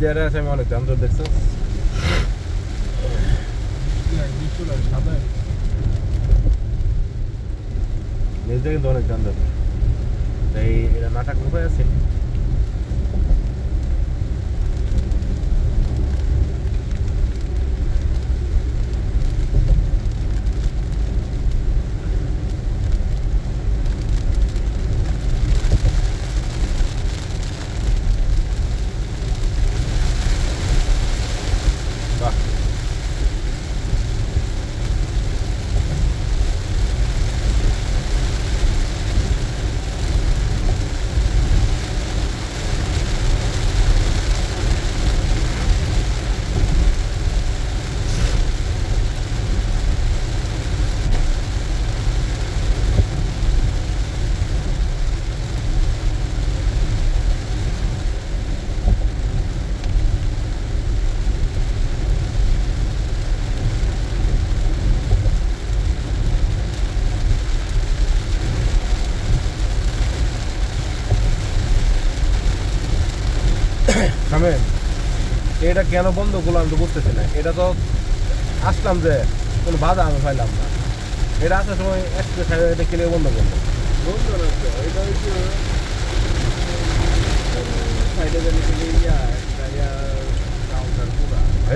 দিয়ে আছে, আমি অনেক যানজট দেখছ। নিজে কিন্তু অনেক যানজট এই এটা নাটক উপায় আছে। থামেন এটা কেন বন্ধ আমি তো বুঝতেছি না। এটা তো আসলাম যে কোনো বাধা আমি পাইলাম না। এটা আসার সময় হাইওয়ে এটা কেলে বন্ধ করল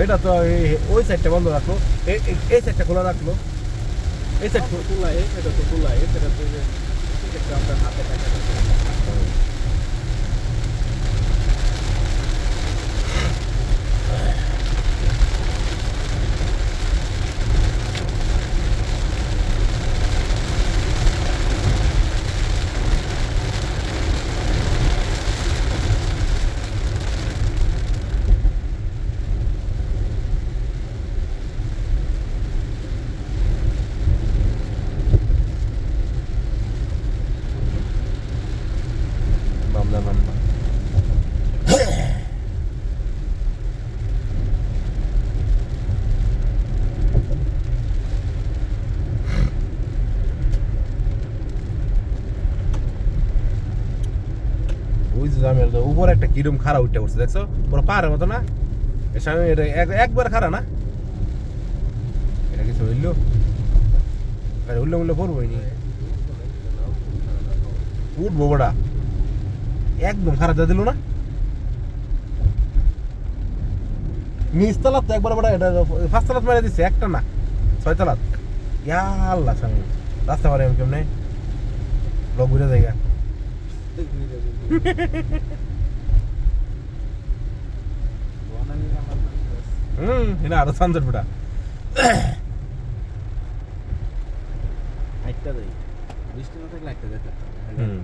এটা তো এই- ওই সাইডটা বন্ধ রাখল। এই- সাইডটা খোলা রাখল। এই সাইড বামদা ওই যে জামের উপরে একটা কিরম খাড়া উঠে পড়ছে, দেখছ? পুরো পাহাড়ের মতো না? সামনে এটা এক- একবার খাড়া না? এটা কিছু হইল? আরে উল্লে উল্লে পড়ব নি উঠবো বড়া একদম খারাপ দিয়ে দিল না? নিচ তলাত তো একবার বড় এটা ফার্স্ট তলাত মেরে দিচ্ছে একটা না, ছয় তলাত ইয়া আল্লাহ সামনে রাস্তা পারে আমি কেমনে? লোক ঘুরে জায়গা হুম।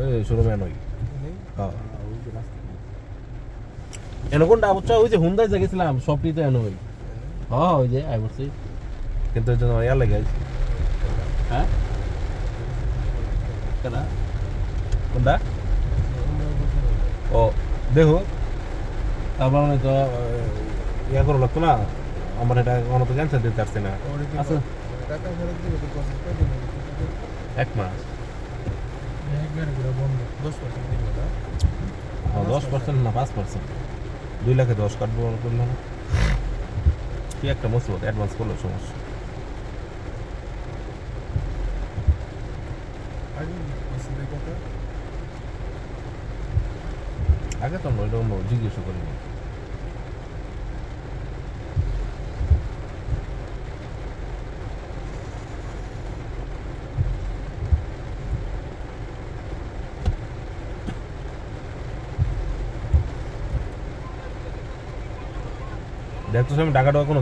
ওই শুরু মেন ওই হ্যাঁ বুঝছ ওই যে হুন্দাই যে গেছিলাম সবটি তো এনে ওই হ্যাঁ ওই যে আই বলছি কিন্তু ওই জন্য ইয়ার লাগে হ্যাঁ? কেনা কোনটা? ও দেখো তারপর মানে তো ইয়া করো লাগতো না? আমার এটা কোনো তো ক্যান্সার দিতে পারছি না। আচ্ছা। এক মাস। হ্যাঁ, দশ পার্সেন্ট না পাঁচ পার্সেন্ট দুই লাখে দশ কাটবো করল না। কি একটা মুসিবত অ্যাডভান্স করল সমস্যা। আগে তো আমরা ওইরকম জিজ্ঞেস করিনি। দেখতো আমি টাকাটা কোনো